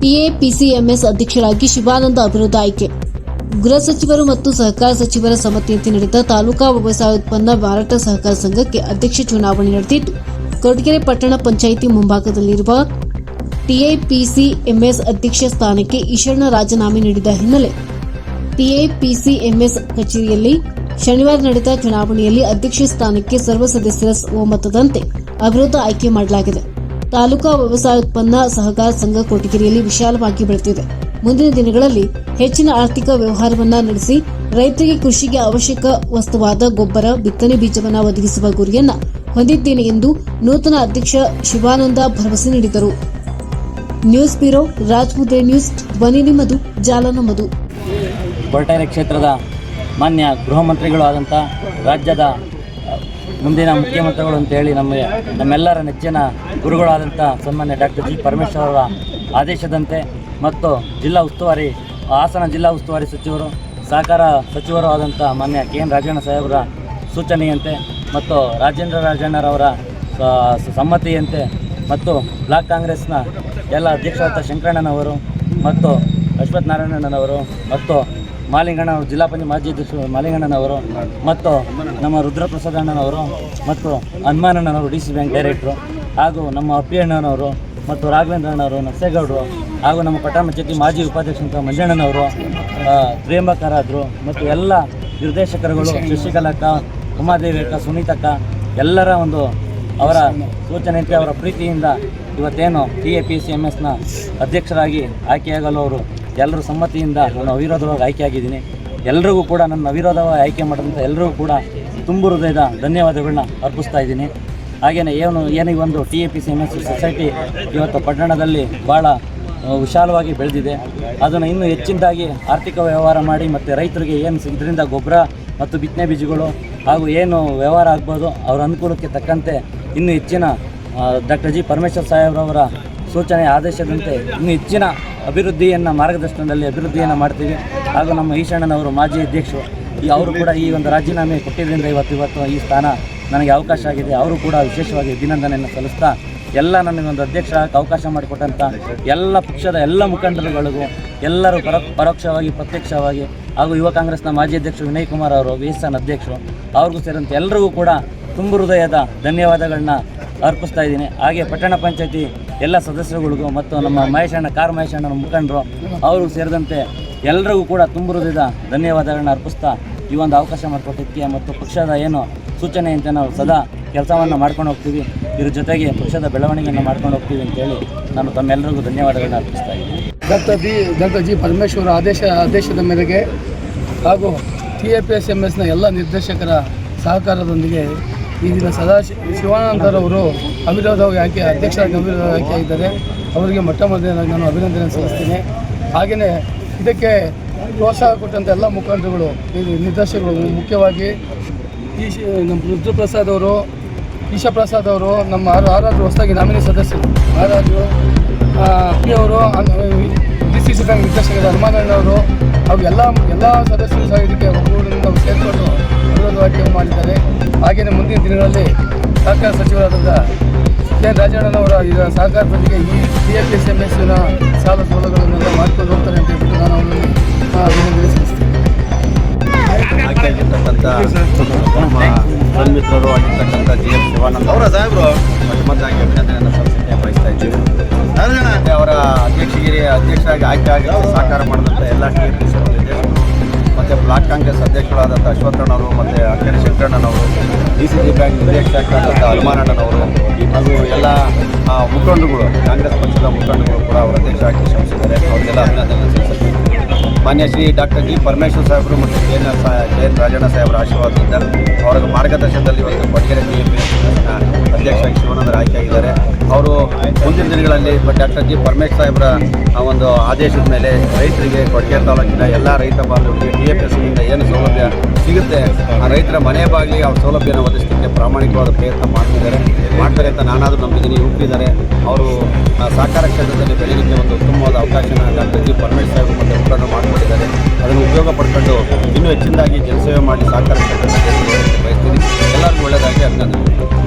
TAPCMS ಅಧ್ಯಕ್ಷರಾಗಿ ಶಿವಾನಂದ ಅಭಿವೃದ್ಧ ಆಯ್ಕೆ ಗೃಹ ಸಚಿವರು ಮತ್ತು ಸಹಕಾರ ಸಚಿವರ ಸಮ್ಮತಿಯಂತೆ ನಡೆದ ತಾಲೂಕಾ ವ್ಯವಸಾಯ ಉತ್ಪನ್ನ ಮಾರಾಟ ಸಹಕಾರ ಸಂಘಕ್ಕೆ ಅಧ್ಯಕ್ಷ ಚುನಾವಣೆ ನಡೆದಿದ್ದು ಕೊರಟಗೆರೆ ಪಟ್ಟಣ ಪಂಚಾಯಿತಿ ಮುಂಭಾಗದಲ್ಲಿರುವ ಟಿಎಪಿಸಿಎಂಎಸ್ ಅಧ್ಯಕ್ಷ ಸ್ಥಾನಕ್ಕೆ ಈಶಣ್ಣ ರಾಜೀನಾಮೆ ನೀಡಿದ ಹಿನ್ನೆಲೆ ಟಿಎಪಿಸಿಎಂಎಸ್ ಕಚೇರಿಯಲ್ಲಿ ಶನಿವಾರ ನಡೆದ ಚುನಾವಣೆಯಲ್ಲಿ ಅಧ್ಯಕ್ಷ ಸ್ಥಾನಕ್ಕೆ ಸರ್ವ ಸದಸ್ಯರ ಒಮ್ಮತದಂತೆ ಅವಿರೋಧ ಆಯ್ಕೆ ಮಾಡಲಾಗಿದೆ. ತಾಲೂಕಾ ವ್ಯವಸಾಯ ಉತ್ಪನ್ನ ಸಹಕಾರ ಸಂಘ ಕೊರಟಗೆರೆಯಲ್ಲಿ ವಿಶಾಲವಾಗಿ ಬೆಳೆದಿದೆ. ಮುಂದಿನ ದಿನಗಳಲ್ಲಿ ಹೆಚ್ಚಿನ ಆರ್ಥಿಕ ವ್ಯವಹಾರವನ್ನ ನಡೆಸಿ ರೈತರಿಗೆ ಕೃಷಿಗೆ ಅವಶ್ಯಕ ವಸ್ತುವಾದ ಗೊಬ್ಬರ, ಬಿತ್ತನೆ ಬೀಜವನ್ನ ಒದಗಿಸುವ ಗುರಿಯನ್ನ ಹೊಂದಿದ್ದೇನೆ ಎಂದು ನೂತನ ಅಧ್ಯಕ್ಷ ಶಿವಾನಂದ ಭರವಸೆ ನೀಡಿದರು. ನ್ಯೂಸ್ ಬ್ಯೂರೋ ರಾಜ್ಮುದ್ರೆ ನ್ಯೂಸ್ ಧ್ವನಿ ನಿಮ್ಮದು ಜಾಲ ನಮ್ಮದು ಕ್ಷೇತ್ರದ ಮಾನ್ಯ ಗೃಹ ಮಂತ್ರಿಗಳು ಆದಂಥ ರಾಜ್ಯದ ಮುಂದಿನ ಮುಖ್ಯಮಂತ್ರಿಗಳು ಅಂತೇಳಿ ನಮ್ಮ ನಮ್ಮೆಲ್ಲರ ನೆಚ್ಚಿನ ಗುರುಗಳಾದಂಥ ಸನ್ಮಾನ್ಯ ಡಾಕ್ಟರ್ ಜಿ ಪರಮೇಶ್ವರ್ ಅವರ ಆದೇಶದಂತೆ ಮತ್ತು ಜಿಲ್ಲಾ ಉಸ್ತುವಾರಿ, ಹಾಸನ ಜಿಲ್ಲಾ ಉಸ್ತುವಾರಿ ಸಚಿವರು, ಸಹಕಾರ ಸಚಿವರು ಆದಂಥ ಮಾನ್ಯ ಕೆ ಎನ್ ರಾಜಣ್ಣ ಸಾಹೇಬರ ಸೂಚನೆಯಂತೆ ಮತ್ತು ರಾಜೇಂದ್ರ ರಾಜಣ್ಣರವರ ಸಮ್ಮತಿಯಂತೆ ಮತ್ತು ಬ್ಲಾಕ್ ಕಾಂಗ್ರೆಸ್ನ ಎಲ್ಲ ಅಧ್ಯಕ್ಷರಾದ ಶಂಕರಣ್ಣನವರು ಮತ್ತು ಅಶ್ವಥ್ ನಾರಾಯಣಣ್ಣನವರು ಮತ್ತು ಮಾಲಿಂಗಣ್ಣವರು ಜಿಲ್ಲಾ ಪಂಚಾಯತ್ ಮಾಜಿ ಅಧ್ಯಕ್ಷರು ಮಾಲಿಂಗಣ್ಣನವರು ಮತ್ತು ನಮ್ಮ ರುದ್ರಪ್ರಸಾದ್ ಅಣ್ಣನವರು ಮತ್ತು ಹನುಮಾನಣ್ಣನವರು, ಡಿ ಸಿ ಬ್ಯಾಂಕ್ ಡೈರೆಕ್ಟ್ರು ಹಾಗೂ ನಮ್ಮ ಅಪ್ಪಿ ಅಣ್ಣನವರು ಮತ್ತು ರಾಘವೇಂದ್ರ ಅಣ್ಣವರು ನರಸೇಗೌಡರು ಹಾಗೂ ನಮ್ಮ ಪಟ್ಟಣ ಪಂಚಾಯತಿ ಮಾಜಿ ಉಪಾಧ್ಯಕ್ಷ ಮಂಜಣ್ಣನವರು ಪ್ರೇಮಕರಾದರು ಮತ್ತು ಎಲ್ಲ ನಿರ್ದೇಶಕರುಗಳು ಶಶಿಕಲಕ್ಕ ಉಮಾದೇವಿ ಅಕ್ಕ ಸುನೀತಕ್ಕ ಎಲ್ಲರ ಒಂದು ಅವರ ಸೂಚನೆಯಂತೆ ಅವರ ಪ್ರೀತಿಯಿಂದ ಇವತ್ತೇನು T A P C M ಎಸ್ನ ಅಧ್ಯಕ್ಷರಾಗಿ ಆಯ್ಕೆಯಾಗಲು ಅವರು ಎಲ್ಲರ ಸಮ್ಮತಿಯಿಂದ ನಾನು ಅವಿರೋಧವಾಗಿ ಆಯ್ಕೆಯಾಗಿದ್ದೀನಿ. ಎಲ್ರಿಗೂ ಕೂಡ ನನ್ನ ಅವಿರೋಧವಾಗಿ ಆಯ್ಕೆ ಮಾಡಿದಂಥ ಎಲ್ಲರಿಗೂ ಕೂಡ ತುಂಬು ಹೃದಯದ ಧನ್ಯವಾದಗಳನ್ನ ಅರ್ಪಿಸ್ತಾ ಇದ್ದೀನಿ. ಹಾಗೆಯೇ ಏನು, ಏನಿಗೆ ಒಂದು T A P, C M S, society ಇವತ್ತು ಪಟ್ಟಣದಲ್ಲಿ ಭಾಳ ವಿಶಾಲವಾಗಿ ಬೆಳೆದಿದೆ. ಅದನ್ನು ಇನ್ನೂ ಹೆಚ್ಚಿನದಾಗಿ ಆರ್ಥಿಕ ವ್ಯವಹಾರ ಮಾಡಿ ಮತ್ತು ರೈತರಿಗೆ ಏನು ಇದರಿಂದ ಗೊಬ್ಬರ ಮತ್ತು ಬಿತ್ತನೆ ಬೀಜಗಳು ಹಾಗೂ ಏನು ವ್ಯವಹಾರ ಆಗ್ಬೋದು ಅವರ ಅನುಕೂಲಕ್ಕೆ ತಕ್ಕಂತೆ ಇನ್ನೂ ಹೆಚ್ಚಿನ ಡಾಕ್ಟರ್ ಜಿ ಪರಮೇಶ್ವರ್ ಸಾಹೇಬ್ರವರ ಸೂಚನೆ, ಆದೇಶದಂತೆ ಇನ್ನೂ ಹೆಚ್ಚಿನ ಅಭಿವೃದ್ಧಿಯನ್ನು ಮಾರ್ಗದರ್ಶನದಲ್ಲಿ ಅಭಿವೃದ್ಧಿಯನ್ನು ಮಾಡ್ತೀವಿ. ಹಾಗೂ ನಮ್ಮ ಈಶಣ್ಣನವರು ಮಾಜಿ ಅಧ್ಯಕ್ಷರು, ಈ ಅವರು ಕೂಡ ಈ ಒಂದು ರಾಜೀನಾಮೆ ಕೊಟ್ಟಿದ್ದರಿಂದ ಇವತ್ತು ಇವತ್ತು ಈ ಸ್ಥಾನ ನನಗೆ ಅವಕಾಶ ಆಗಿದೆ. ಅವರು ಕೂಡ ವಿಶೇಷವಾಗಿ ಅಭಿನಂದನೆಯನ್ನು ಸಲ್ಲಿಸ್ತಾ ಎಲ್ಲ ನನಗೊಂದು ಅಧ್ಯಕ್ಷ ಆಗಕ್ಕೆ ಅವಕಾಶ ಮಾಡಿಕೊಟ್ಟಂಥ ಎಲ್ಲ ಪಕ್ಷದ ಎಲ್ಲ ಮುಖಂಡರುಗಳಿಗೂ ಎಲ್ಲರೂ ಪರ, ಪರೋಕ್ಷವಾಗಿ, ಪ್ರತ್ಯಕ್ಷವಾಗಿ ಹಾಗೂ ಯುವ ಕಾಂಗ್ರೆಸ್ನ ಮಾಜಿ ಅಧ್ಯಕ್ಷರು ವಿನಯ್ ಕುಮಾರ್ ಅವರು, ವಿ ಎಸ್ ಎನ್ ಅಧ್ಯಕ್ಷರು, ಅವ್ರಿಗೂ ಸೇರಿದಂತೆ ಎಲ್ಲರಿಗೂ ಕೂಡ ತುಂಬ ಹೃದಯದ ಧನ್ಯವಾದಗಳನ್ನ ಅರ್ಪಿಸ್ತಾ ಇದ್ದೀನಿ. ಹಾಗೆ ಪಟ್ಟಣ ಪಂಚಾಯತಿ ಎಲ್ಲ ಸದಸ್ಯರುಗಳಿಗೂ ಮತ್ತು ನಮ್ಮ ಮಹೇಶಣ್ಣ ಕಾರ್ ಮಹೇಶಣ್ಣನ ಮುಖಂಡರು ಅವರು ಸೇರಿದಂತೆ ಎಲ್ಲರಿಗೂ ಕೂಡ ತುಂಬು ಹೃದಯದ ಧನ್ಯವಾದಗಳನ್ನ ಅರ್ಪಿಸ್ತಾ ಈ ಒಂದು ಅವಕಾಶ ಮಾಡಿಕೊಟ್ಟಿದ್ದಕ್ಕೆ ಮತ್ತು ಪಕ್ಷದ ಏನು ಸೂಚನೆಯಂತೆ ನಾವು ಸದಾ ಕೆಲಸವನ್ನು ಮಾಡ್ಕೊಂಡು ಹೋಗ್ತೀವಿ. ಇದ್ರ ಜೊತೆಗೆ ಪಕ್ಷದ ಬೆಳವಣಿಗೆಯನ್ನು ಮಾಡ್ಕೊಂಡು ಹೋಗ್ತೀವಿ ಅಂತೇಳಿ ನಾನು ತಮ್ಮೆಲ್ಲರಿಗೂ ಧನ್ಯವಾದಗಳನ್ನ ಅರ್ಪಿಸ್ತಾ ಇದ್ದೀನಿ. Doctor B doctor G Parameshwara ಆದೇಶ, ಆದೇಶದ ಮೇರೆಗೆ ಹಾಗೂ T A P S M ಎಸ್ನ ಎಲ್ಲ ನಿರ್ದೇಶಕರ ಸಹಕಾರದೊಂದಿಗೆ ಈ ದಿನ ಸದಾ ಶಿವಾನಂದರವರು ಅವಿರೋಧವಾಗಿ ಆಯ್ಕೆ ಅಧ್ಯಕ್ಷರಾಗಿ ಅವಿರೋಧವಾಗಿ ಆಗಿದ್ದಾರೆ? ಅವರಿಗೆ ಮೊಟ್ಟ ಮೊದಲನೇದಾಗಿ ನಾನು ಅಭಿನಂದನೆ ಸಲ್ಲಿಸ್ತೀನಿ. ಹಾಗೆಯೇ ಇದಕ್ಕೆ ಪ್ರೋತ್ಸಾಹ ಕೊಟ್ಟಂಥ ಎಲ್ಲ ಮುಖಂಡರುಗಳು ನಿರ್ದೇಶಕರು ಮುಖ್ಯವಾಗಿ ಈ ಶಿ- ನಮ್ಮ ರುದ್ರಪ್ರಸಾದ್ ಅವರು, ಈಶಾಪ್ರಸಾದ್ ಅವರು, ನಮ್ಮ ಆರು ಆರಾದ್ರು ಹೊಸದಾಗಿ ನಾಮಿನಿ ಸದಸ್ಯರು ಆರಾದ್ರು ಅವರು ಡಿ ಸಿ ಸಿ ಬ್ಯಾಂಕ್ ನಿರ್ದೇಶಕರು ಹನುಮಾನಣ್ಣವರು ಹಾಗೂ ಎಲ್ಲ ಎಲ್ಲ ಸದಸ್ಯರು ಸಹ ಇದಕ್ಕೆ ಒಗ್ಗೂಡಿನಿಂದ ಸೇರಿಕೊಂಡು ವಿರೋಧವಾಗಿ ಮಾಡಿದ್ದಾರೆ. ಹಾಗೆಯೇ ಮುಂದಿನ ದಿನಗಳಲ್ಲಿ ಸಹಕಾರ ಸಚಿವರಾದಂಥ ಕೆ ರಾಜಣ್ಣನವರ ಇದರ ಸಹಕಾರದೊಂದಿಗೆ ಈ ಸಿ ಎಫ್ ಎಸ್ ಎಂ ಎಸ್ನ ಸಾಲ ಸೌಲಭ್ಯಗಳನ್ನೆಲ್ಲ ಮಾಡ್ಕೊಂಡು ಹೋಗ್ತಾರೆ ಅಂತ ಹೇಳ್ಬಿಟ್ಟು ನಾನು ಅವರನ್ನು ಅವರ ಅಧ್ಯಕ್ಷಗಿರಿ ಅಧ್ಯಕ್ಷರಾಗಿ ಆಯ್ಕೆ ಆಗಿ ಸಹಕಾರ ಮಾಡಿದಂಥ ಎಲ್ಲ ಟಿ ಎಂ ಮತ್ತು ಬ್ಲಾಕ್ ಕಾಂಗ್ರೆಸ್ ಅಧ್ಯಕ್ಷರಾದಂಥ ಅಶ್ವತ್ಥಣ್ಣವರು ಮತ್ತು ಅಕ್ಕರೆ ಶಂಕರಣ್ಣನವರು ಡಿ ಸಿ ಸಿ ಬ್ಯಾಂಕ್ ನಿರ್ದೇಶಕರಾದಂಥ ಹನುಮಾನಣ್ಣನವರು, ಹಾಗೂ ಎಲ್ಲ ಮುಖಂಡರುಗಳು, ಕಾಂಗ್ರೆಸ್ ಪಕ್ಷದ ಮುಖಂಡರುಗಳು ಕೂಡ ಅವರ ಅಧ್ಯಕ್ಷರಾಗಿ ಶ್ರಮಿಸಿದ್ದಾರೆ. ಅವರಿಗೆಲ್ಲ ಅಭಿನಂದನೆ ಸಲ್ಲಿಸುತ್ತೀನಿ ಮಾನ್ಯ ಶ್ರೀ ಡಾಕ್ಟರ್ ಜಿ ಪರಮೇಶ್ವರ್ ಸಾಹೇಬರು ಮತ್ತು ಕೆ ಎನ್ ಎನ್ ರಾಜಣ್ಣ ಸಾಹೇಬರ ಆಶೀರ್ವಾದದಿಂದ ಅವರ ಮಾರ್ಗದರ್ಶನದಲ್ಲಿ ಇವತ್ತು ಕೊಡಗೆರೆ ಬಿ ಎಂ ಅಧ್ಯಕ್ಷರಾಗಿ ಶಿವಾನಂದರು ಆಯ್ಕೆಯಾಗಿದ್ದಾರೆ ಅವರು ಮುಂದಿನ ದಿನಗಳಲ್ಲಿ ಡಾಕ್ಟರ್ ಜಿ ಪರಮೇಶ್ ಸಾಹೇಬರ ಒಂದು ಆದೇಶದ ಮೇಲೆ ರೈತರಿಗೆ ಕೊಡಗೆರೆ ತಾಲೂಕಿನ ಎಲ್ಲ ರೈತ ಬಾಂಧವರಿಗೆ ಡಿ ಎಫ್ ಎಸ್ನಿಂದ ಏನು ಸೌಲಭ್ಯ ಸಿಗುತ್ತೆ, ಆ ರೈತರ ಮನೆ ಬಾಗಿಲಿ ಅವ್ರ ಸೌಲಭ್ಯನ ಒದಗಿಸಲಿಕ್ಕೆ ಪ್ರಾಮಾಣಿಕವಾದ ಪ್ರಯತ್ನ ಮಾಡ್ತಿದ್ದಾರೆ. ಮಾಡ್ತಾರೆ ಅಂತ ನಾನಾದರೂ ನಂಬಿದ್ದೀನಿ ಹುಟ್ಟಿದ್ದಾರೆ ಅವರು ಸಹಕಾರ ಕ್ಷೇತ್ರದಲ್ಲಿ ಬೆಳೀಲಿಕ್ಕೆ ಒಂದು ಉತ್ತಮವಾದ ಅವಕಾಶನ ಡಾಕ್ಟರ್ ಜಿ ಪರಮೇಶ್ ಪಡ್ಕೊಂಡು ಇನ್ನೂ ಹೆಚ್ಚಿನದಾಗಿ ಜನಸೇವೆ ಮಾಡಿ ಸಹಕಾರ ಬಯಸ್ತೀನಿ. ಎಲ್ಲರಿಗೂ ಒಳ್ಳೆಯದಾಗಿ ಅಭಿನಂದನೆ